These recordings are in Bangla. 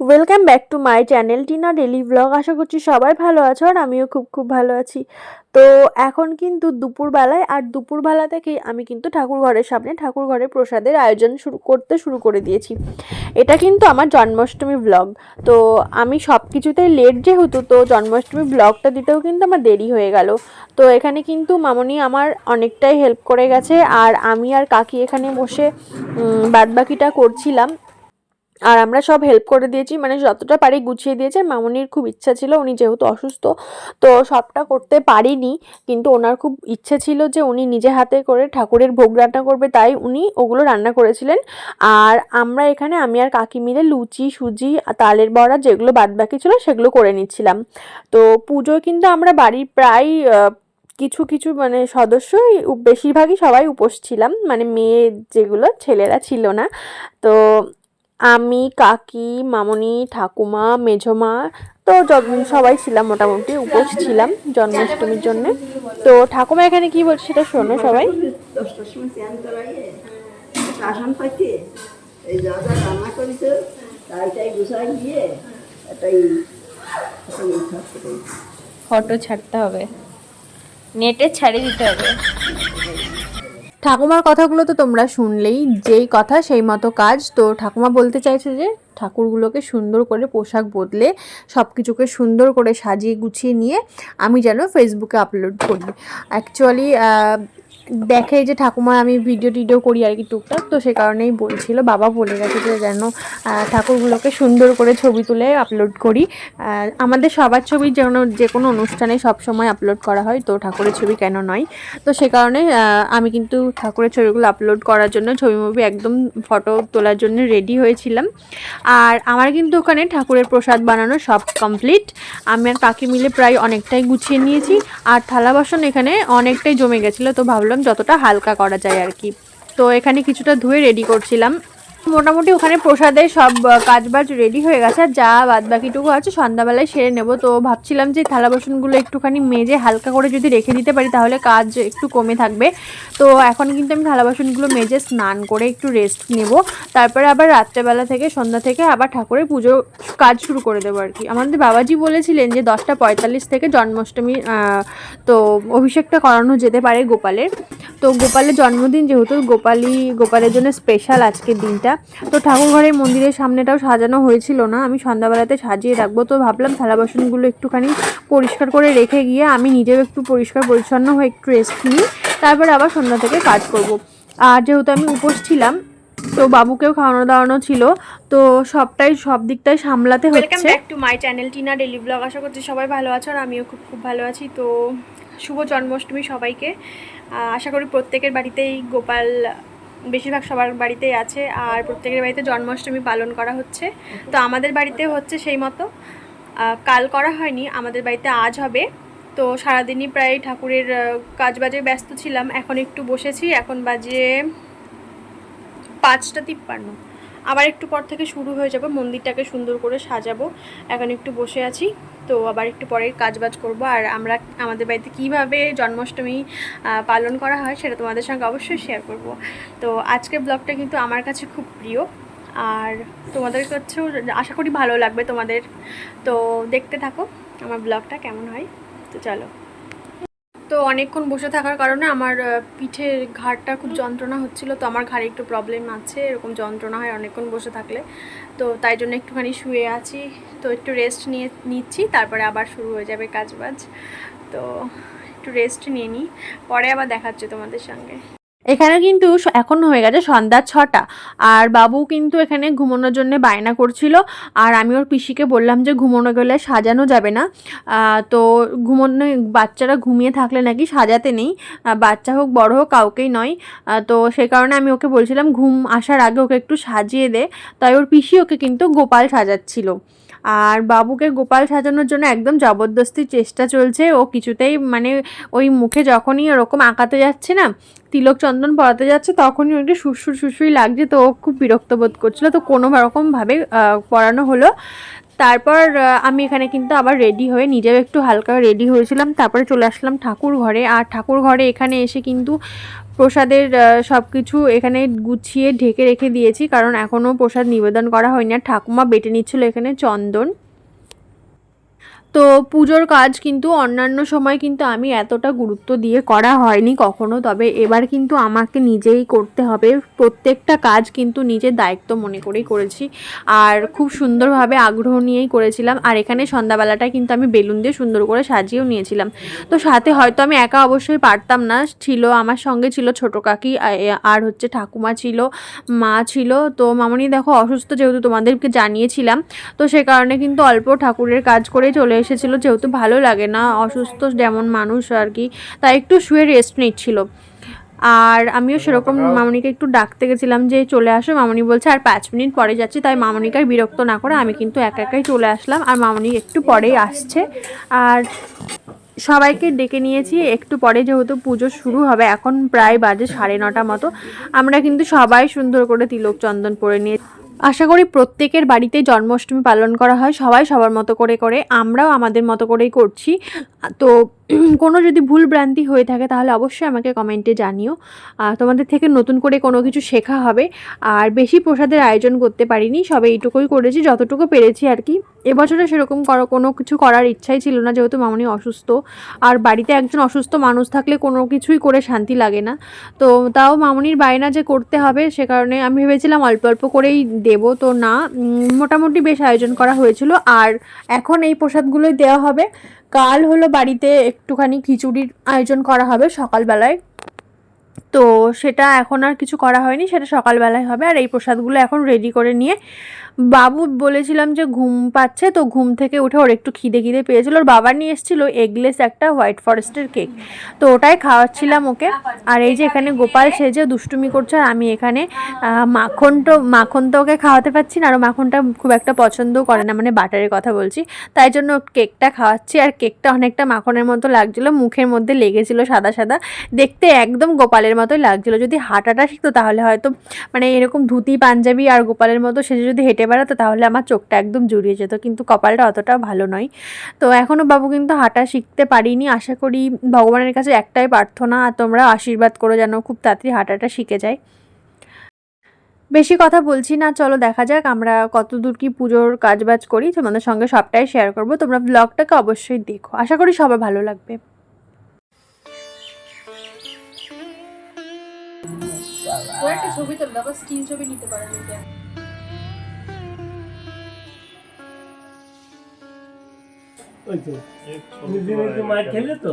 Welcome back to my channel Tina daily blog আশা করছি সবাই ভালো আছো আর আমিও খুব খুব ভালো আছি। তো এখন কিন্তু দুপুরবেলায় আর দুপুরবেলা থেকেই আমি কিন্তু ঠাকুর ঘরের সামনে ঠাকুর ঘরে প্রসাদের আয়োজন শুরু, করতে শুরু করে দিয়েছি। এটা কিন্তু আমার জন্মাষ্টমী ব্লগ তো আমি সব কিছুতেই লেট যেহেতু, তো জন্মাষ্টমী ব্লগটা দিতেও কিন্তু আমার দেরি হয়ে গেল। তো এখানে কিন্তু মামনি আমার অনেকটাই হেল্প করে গেছে। আর আমি আর কাকি এখানে বসে বাদবাকিটা করছিলাম। আর আমরা সব হেল্প করে দিয়েছি মানে যতটা পারি গুছিয়ে দিয়েছে। মামনির খুব ইচ্ছা ছিল, উনি যেহেতু অসুস্থ, তো সবটা করতে পারিনি। কিন্তু ওনার খুব ইচ্ছে ছিল যে উনি নিজে হাতে করে ঠাকুরের ভোগ রান্না করবে, তাই উনি ওগুলো রান্না করেছিলেন। আর আমরা এখানে, আমি আর কাকি মিলে লুচি, সুজি তালের বড়া যেগুলো বাদবাকি ছিল সেগুলো করে নিচ্ছিলাম। তো পুজো কিন্তু আমরা বাড়ির প্রায় কিছু কিছু মানে সদস্যই, বেশিরভাগই সবাই উপোস ছিলাম। মানে মেয়ে যেগুলো, ছেলেরা ছিল না। তো আমি, কাকি, মামনি, ঠাকুমা, মেঝমা, তো সবাই ছিলাম, মোটামুটি উপোস ছিলাম জন্মাষ্টমীর জন্য। তো ঠাকুমা এখানে কি বলছে সেটা শোনো সবাই। ফটো ছাড়তে হবে। নেটে ছাড়িয়ে দিতে হবে। ঠাকুমার কথাগুলো তো তোমরা শুনলেই, যেই কথা সেই মতো কাজ। তো ঠাকুমা বলতে চাইছে যে, ঠাকুরগুলোকে সুন্দর করে পোশাক বদলে সব কিছুকে সুন্দর করে সাজিয়ে গুছিয়ে নিয়ে আমি যেন ফেসবুকে আপলোড করি। অ্যাকচুয়ালি দেখে যে ঠাকুমা, আমি ভিডিও টিডিও করি আর কি টুকটাক, তো সে কারণেই বলছিল, বাবা বলে গেছে যে যেন ঠাকুরগুলোকে সুন্দর করে ছবি তুলে আপলোড করি। আমাদের সবার ছবি যেন যে কোনো অনুষ্ঠানে সব সময় আপলোড করা হয়, তো ঠাকুরের ছবি কেন নয়? তো সে কারণে আমি কিন্তু ঠাকুরের ছবিগুলো আপলোড করার জন্য ছবি মুভি একদম ফটো তোলার জন্য রেডি হয়েছিলাম। আর আমার কিন্তু ওখানে ঠাকুরের প্রসাদ বানানো সব কমপ্লিট আমি আর কাকি মিলে প্রায় অনেকটাই গুছিয়ে নিয়েছি। আর থালা বাসন এখানে অনেকটাই জমে গেছিল, তো ভাবলাম যতটা হালকা করা যায় আর কি। তো এখানে কিছুটা ধুয়ে রেডি করছিলাম। মোটামুটি ওখানে প্রসাদের সব কাজবাজ রেডি হয়ে গেছে, আর যা বাদ বাকিটুকু আছে সন্ধ্যাবেলায় সেরে নেব। তো ভাবছিলাম যে থালা বাসনগুলো একটুখানি মেজে হালকা করে যদি রেখে দিতে পারি, তাহলে কাজ একটু কমে থাকবে। তো এখন কিন্তু আমি থালা বাসনগুলো মেজে স্নান করে একটু রেস্ট নেব। তারপরে আবার রাত্রেবেলা থেকে, সন্ধ্যা থেকে আবার ঠাকুরের পুজো কাজ শুরু করে দেবো আর কি। আমাদের বাবাজি বলেছিলেন যে দশটা পঁয়তাল্লিশ থেকে জন্মাষ্টমী তো অভিষেকটা করানো যেতে পারে গোপালের। তো গোপালের জন্মদিন যেহেতু গোপালই গোপালের জন্য স্পেশাল আজকের দিনটা। তো ঠাকুরঘরের মন্দিরের সামনেটাও সাজানো হয়েছিল না আমি সন্ধ্যাবেলাতে সাজিয়ে রাখব। তো ভাবলাম থালা বাসনগুলো একটুখানি পরিষ্কার করে রেখে গিয়ে আমি নিজেও একটু পরিষ্কার পরিচ্ছন্ন হয়ে একটু রেস্ট নিই তারপরে আবার সন্ধ্যা থেকে কাজ করব। আর যেহেতু আমি উপোস ছিলাম তো বাবুকেও খাওয়ানো দাওয়ানো ছিল তো সবটাই সব দিকটাই সামলাতে হচ্ছে। Back to my channel Tina daily blog. আশা করছি সবাই ভালো আছো আর আমিও খুব খুব ভালো আছি। তো শুভ জন্মাষ্টমী সবাইকে। আশা করি প্রত্যেকের বাড়িতেই গোপাল বেশিরভাগ সবার বাড়িতেই আছে আর প্রত্যেকের বাড়িতে জন্মাষ্টমী পালন করা হচ্ছে। তো আমাদের বাড়িতে হচ্ছে সেই মতো। কাল করা হয়নি আমাদের বাড়িতে আজ হবে। তো সারাদিনই প্রায় ঠাকুরের আহ, কাজবাজে ব্যস্ত ছিলাম। এখন একটু বসেছি এখন বাজে পাঁচটা তিপ্পান্ন। আবার একটু পর থেকে শুরু হয়ে যাবে, মন্দিরটাকে সুন্দর করে সাজাবো। এখন একটু বসে আছি, তো আবার একটু পরে কাজবাজ করব। আর আমরা আমাদের বাড়িতে কীভাবে জন্মাষ্টমী পালন করা হয় সেটা তোমাদের সঙ্গে অবশ্যই শেয়ার করব। তো আজকের ব্লগটা কিন্তু আমার কাছে খুব প্রিয়, আর তোমাদের কাছেও আশা করি ভালো লাগবে তোমাদের। তো দেখতে থাকো আমার ব্লগটা কেমন হয়, তো চলো। তো অনেকক্ষণ বসে থাকার কারণে আমার পিঠের ঘাড়টা খুব যন্ত্রণা হচ্ছিল, তো আমার ঘাড়ে একটু প্রবলেম আছে, এরকম যন্ত্রণা হয় অনেকক্ষণ বসে থাকলে। তো তাই জন্য একটুখানি শুয়ে আছি, তো একটু রেস্ট নিয়ে, নিচ্ছি, তারপরে আবার শুরু হয়ে যাবে কাজবাজ। তো একটু রেস্ট নিয়ে নিই, পরে আবার দেখাচ্ছে তোমাদের সঙ্গে। এখানে কিন্তু স- এখন হয়ে গেছে সন্ধ্যা ছটা। আর বাবু কিন্তু এখানে ঘুমানোর জন্য বায়না করছিল। আর আমি ওর পিসিকে বললাম যে ঘুমানো গেলে সাজানো যাবে না। তো ঘুমোনো, বাচ্চারা ঘুমিয়ে থাকলে নাকি সাজাতে নেই। বাচ্চা হোক, বড় হোক, কাউকেই নয়। তো সেই কারণে আমি ওকে বলছিলাম, ঘুম আসার আগে ওকে একটু সাজিয়ে দে। তাই ওর পিসি ওকে কিন্তু গোপাল সাজাচ্ছিল। আর বাবুকে গোপাল সাজানোর জন্য একদম জবরদস্তি চেষ্টা চলছে। ও কিছুতেই মানে ওই মুখে যখনই ওরকম আঁকাতে যাচ্ছে না, তিলক চন্দন পড়াতে যাচ্ছে, তখনই ওকে সুরসুর সুরসুরি লাগছে। তো ও খুব বিরক্ত বোধ করছিল। তো কোনো রকমভাবে পড়ানো হলো। তারপর আমি এখানে কিন্তু আবার রেডি হয়ে নিজেও একটু হালকা রেডি হয়েছিলাম। তারপরে চলে আসলাম ঠাকুর ঘরে আর ঠাকুর ঘরে এখানে এসে কিন্তু প্রসাদের সব কিছু এখানে গুছিয়ে ঢেকে রেখে দিয়েছি, কারণ এখনও প্রসাদ নিবেদন করা হয়নি। আর ঠাকুমা বেটে নিচ্ছিল এখানে চন্দন। তো পুজোর কাজ কিন্তু অন্যান্য সময় কিন্তু আমি এতটা গুরুত্ব দিয়ে করা হয়নি কখনো। তবে এবার কিন্তু আমাকে নিজেই করতে হবে। প্রত্যেকটা কাজ কিন্তু নিজের দায়িত্ব মনে করেই করেছি। আর খুব সুন্দরভাবে আগ্রহ নিয়েই করেছিলাম। আর এখানে সন্ধ্যাবেলাটা কিন্তু আমি বেলুন দিয়ে সুন্দর করে সাজিয়েও নিয়েছিলাম। তো সাথে হয়তো আমি একা অবশ্যই পারতাম না। ছিল, আমার সঙ্গে ছিল ছোটো কাকি আর হচ্ছে ঠাকুমা ছিল, মা ছিল। তো মামনি দেখো অসুস্থ যেহেতু তোমাদেরকে জানিয়েছিলাম। তো সে কারণে কিন্তু অল্প ঠাকুরের কাজ করে চলে এসেছিল যেহেতু ভালো লাগে না অসুস্থ যেমন মানুষ আর কি তাই একটু শুয়ে রেস্ট নিচ্ছিল। আর আমিও সেরকম মামনিকে একটু ডাকতে গেছিলাম যে চলে আসো। মামনি বলছে আর পাঁচ মিনিট পরে যাচ্ছি। তাই মামনিকে বিরক্ত না করে আমি কিন্তু একা একাই চলে আসলাম। আর মামনি একটু পরেই আসছে। আর সবাইকে ডেকে নিয়েছি একটু পরে যেহেতু পুজো শুরু হবে এখন প্রায় বাজে সাড়ে নটা মতো। আমরা কিন্তু সবাই সুন্দর করে তিলক চন্দন পরে নিয়ে আশা করি প্রত্যেকের বাড়িতে জন্মাষ্টমী পালন করা হয়, সবাই সবার মতো করে করে, আমরাও আমাদের মতো করেই করছি। তো কোনো যদি ভুল ভ্রান্তি হয়ে থাকে তাহলে অবশ্যই আমাকে কমেন্টে জানিও। তোমাদের থেকে নতুন করে কোনো কিছু শেখা হবে। আর বেশি প্রসাদের আয়োজন করতে পারিনি, সবে এইটুকুই করেছি, যতটুকু পেরেছি আর কি। এবছরে সেরকম করো কোনো কিছু করার ইচ্ছাই ছিল না, যেহেতু মামনি অসুস্থ। আর বাড়িতে একজন অসুস্থ মানুষ থাকলে কোনো কিছুই করে শান্তি লাগে না। তো তাও মামনির বায়না যে করতে হবে, সে কারণে আমি ভেবেছিলাম অল্প অল্প করেই দেব। তো না মোটামুটি বেশ আয়োজন করা হয়েছিল। আর এখন এই প্রসাদগুলোই দেওয়া হবে। কাল হলো বাড়িতে একটুখানি খিচুড়ির আয়োজন করা হবে সকালবেলায়। তো সেটা এখন আর কিছু করা হয়নি, সেটা সকালবেলায় হবে। আর এই প্রসাদগুলো এখন রেডি করে নিয়ে বাবু বলেছিলাম যে ঘুম পাচ্ছে, তো ঘুম থেকে উঠে ওর একটু খিদে খিদে পেয়েছিল। ওর বাবা নিয়ে এসেছিল এগলেস একটা হোয়াইট ফরেস্টের কেক তো ওটাই খাওয়াচ্ছিলাম ওকে। আর এই যে এখানে গোপাল সেজে দুষ্টুমি করছে, আর আমি এখানে মাখন তো মাখন তো ওকে খাওয়াতে পারছি না, আর মাখনটা খুব একটা পছন্দও করে না মানে বাটারের কথা বলছি। তাই জন্য কেকটা খাওয়াচ্ছি, আর কেকটা অনেকটা মাখনের মতো লাগছিল, মুখের মধ্যে লেগেছিল সাদা সাদা। দেখতে একদম গোপালের মতোই লাগছিল। যদি হাঁটাটা শিখতো তাহলে হয়তো মানে এরকম ধুতি, পাঞ্জাবি আর গোপালের মতো সেজে যদি হেঁটে বেড়াতো তাহলে আমার চোখটা একদম জুড়িয়ে যেত। কিন্তু কপালটা অতটা ভালো নয়। তো এখনও বাবু কিন্তু হাঁটা শিখতে পারিনি। আশা করি ভগবানের কাছে একটাই প্রার্থনা আর তোমরা আশীর্বাদ করো যেন খুব তাড়াতাড়ি হাঁটাটা শিখে যায়। বেশি কথা বলছি না, চলো দেখা যাক। আমরা কত দূর কি পুজোর কাজবাজ করি, তোমাদের সঙ্গে সবটাই শেয়ার করব। তোমরা ব্লগটাকে অবশ্যই দেখো। আশা করি সবার ভালো লাগবে। ও একটা ছবি তুলবে আবার স্টিল ছবি নিতে পারে ওই তো। দুদিন একটু মার খেলে তো?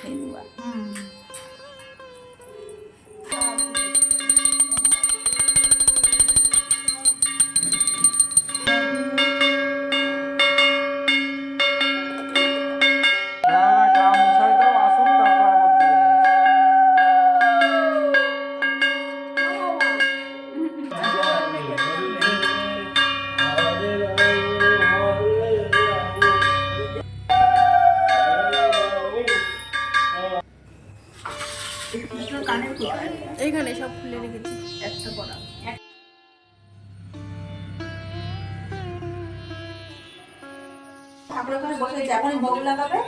陪你玩。এইখানে সব খুলে রেখেছি একটা পড়া ঠাকুর ওখানে বসে যখন ভোগ লাগাবে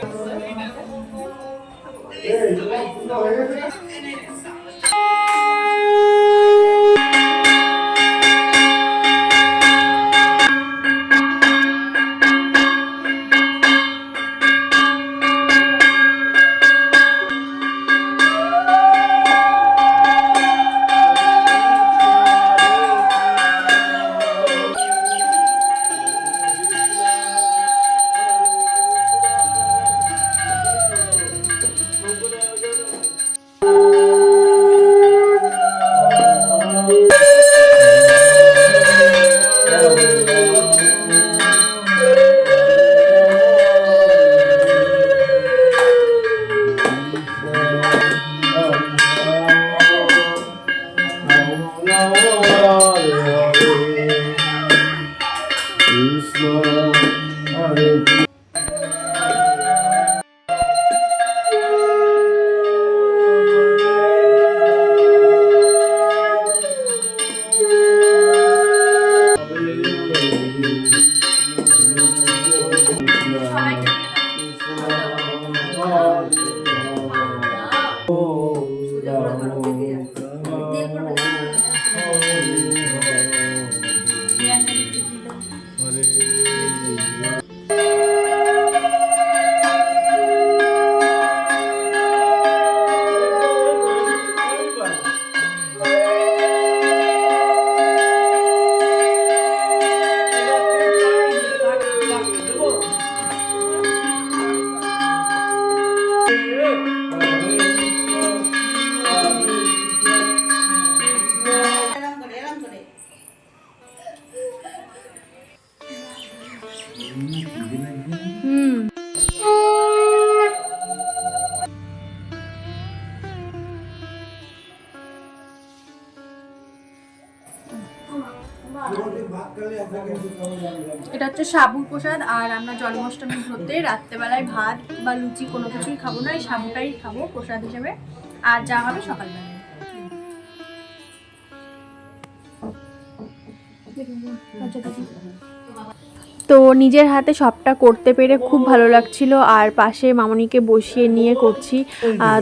हरे হচ্ছে সাবুর প্রসাদ আর আমরা জন্মাষ্টমী ব্রতে রাত্রেবেলায় ভাত বা লুচি কোনো কিছুই খাব না, এই সাবুটাই খাব প্রসাদ হিসেবে। আর যা হবে সকালবেলায় তো নিজের হাতে সবটা করতে পেরে খুব ভালো লাগছিল। আর পাশে মামনিকে বসিয়ে নিয়ে করছি।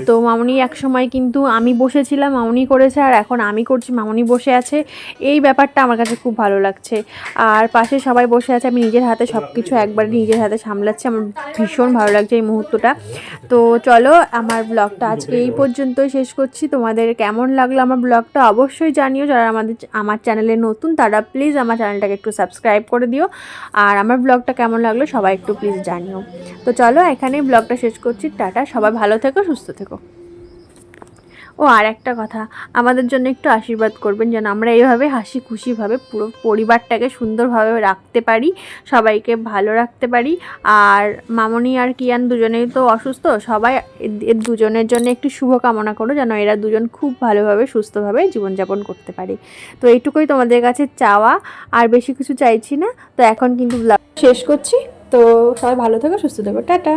তো মামনি এক সময় কিন্তু আমি বসেছিলাম, মামনি করেছে, আর এখন আমি করছি, মামনি বসে আছে। এই ব্যাপারটা আমার কাছে খুব ভালো লাগছে। আর পাশে সবাই বসে আছে, আমি নিজের হাতে সব কিছু একবারে নিজের হাতে সামলাচ্ছি। আমার ভীষণ ভালো লাগছে এই মুহূর্তটা। তো চলো, আমার ব্লগটা আজকে এই পর্যন্তই শেষ করছি। তোমাদের কেমন লাগল আমার ব্লগটা অবশ্যই জানিও। যারা আমাদের, আমার চ্যানেলে নতুন, তারা প্লিজ আমার চ্যানেলটাকে একটু সাবস্ক্রাইব করে দিও। আর আমার ব্লগটা কেমন লাগল সবাই একটু প্লিজ জানিও। তো চলো এখানেই ব্লগটা শেষ করছি, টাটা, সবাই ভালো থেকো, সুস্থ থেকো। ও, আর একটা কথা, আমাদের জন্য একটু আশীর্বাদ করবেন যেন আমরা এইভাবে হাসি খুশিভাবে পুরো পরিবারটাকে সুন্দরভাবে রাখতে পারি, সবাইকে ভালো রাখতে পারি। আর মামনি আর কিয়ান দুজনেই তো অসুস্থ, সবাই এর দুজনের জন্য একটু শুভ কামনা করো যেন এরা দুজন খুব ভালোভাবে সুস্থভাবে জীবনযাপন করতে পারে। তো এইটুকুই তোমাদের কাছে চাওয়া, আর বেশি কিছু চাইছি না। তো এখন কিন্তু শেষ করছি। তো সবাই ভালো থেকো, সুস্থ থেকো। টাটা!